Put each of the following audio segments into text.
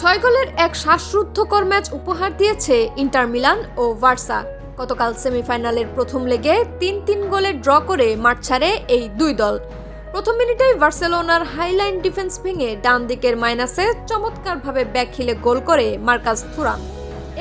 ছয় গোলের এক শ্বাসরুদ্ধকর ম্যাচ উপহার দিয়েছে ইন্টার মিলান ও ভার্সা গতকাল সেমিফাইনালের প্রথম লেগে তিন তিন গোলে ড্র করে মাঠ ছাড়ে এই দুই দল। প্রথম মিনিটেই বার্সেলোনার হাইলাইন ডিফেন্স ভেঙে ডান দিকের মাইনাসে চমৎকারভাবে ব্যাক হিলে গোল করে মার্কাস থুরাম।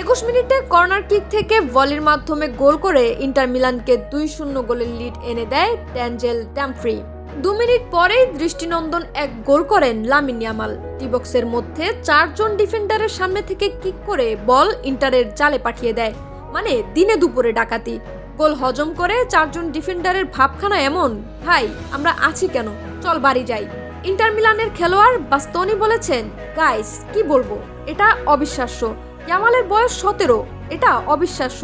একুশ মিনিটে কর্নার কিক থেকে ভলির মাধ্যমে গোল করে ইন্টার মিলানকে দুই শূন্য গোলের লিড এনে দেয় ড্যাঞ্জেল ড্যামফ্রি। দু মিনিট পরেই দৃষ্টিনন্দন এক গোল করেন লামিন ইয়ামাল। টিবক্সের মধ্যে চারজন ডিফেন্ডারের সামনে থেকে কিক করে বল ইন্টারের জালে পাঠিয়ে দেয় মানে দিনে দুপুরে ডাকাতি। গোল হজম করে চারজন ডিফেন্ডারের ভাবখানা এমন, ভাই, আমরা আছি কেন? চল বাড়ি যাই। ইন্টার মিলানের খেলোয়াড় বাস্তনি বলেছেন, গাইস, কি বলব? এটা অবিশ্বাস্য। ইয়ামালের বয়স সতেরো, এটা অবিশ্বাস্য।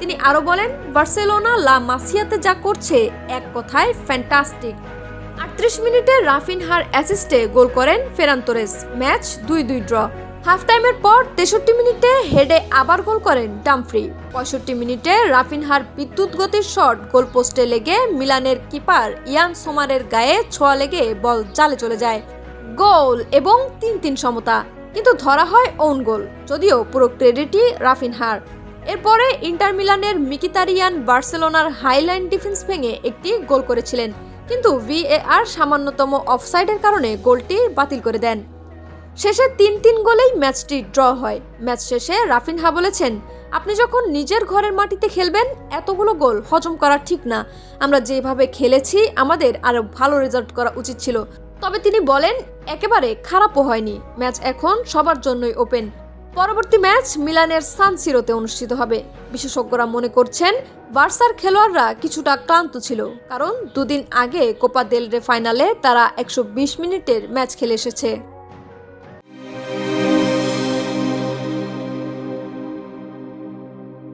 তিনি আরও বলেন, বার্সেলোনা লা মাসিয়াতে যা করছে, এক কথায় ফ্যান্টাস্টিক। আটত্রিশ মিনিটে রাফিনহার অ্যাসিস্টে গোল করেন ফেরান তোরেস। ম্যাচ দুই দুই ড্র। হাফ টাইমের পর তেষট্টি মিনিটে হেডে আবার গোল করেন ডামফ্রি। পঁয়ষট্টি মিনিটে রাফিনহার বিদ্যুৎ গতির শট গোল পোস্টে লেগে মিলানের কিপার ইয়ান সোমারের গায়ে ছোঁয়া লেগে বল জালে চলে যায়। গোল এবং তিন তিন সমতা। কিন্তু ধরা হয় ওন গোল যদিও পুরো ক্রেডিটই রাফিনহার। এরপরে ইন্টার মিলানের মিকিতারিয়ান বার্সেলোনার হাইলাইন ডিফেন্স ভেঙে একটি গোল করেছিলেন। কিন্তু ভিএআর সামান্যতম অফসাইডের কারণে গোলটি বাতিল করে দেন। শেষে তিন তিন গোলেই ম্যাচটি ড্র হয়। ম্যাচ শেষে রাফিনহা বলেছেন, আপনি যখন নিজের ঘরের মাটিতে খেলবেন, এতগুলো গোল হজম করা ঠিক না। আমরা যেভাবে খেলেছি, আমাদের আরও ভালো রেজাল্ট করা উচিত ছিল। তবে তিনি বলেন, একেবারে খারাপও হয়নি। ম্যাচ এখন সবার জন্যই ওপেন। পরবর্তী ম্যাচ মিলানের সানসিরোতে অনুষ্ঠিত হবে। বিশেষজ্ঞরা মনে করছেন, বার্সার খেলোয়াড়রা কিছুটা ক্লান্ত ছিল, কারণ দুদিন আগে কোপা দেল রে ফাইনালে তারা একশো বিশ মিনিটের ম্যাচ খেলে এসেছে।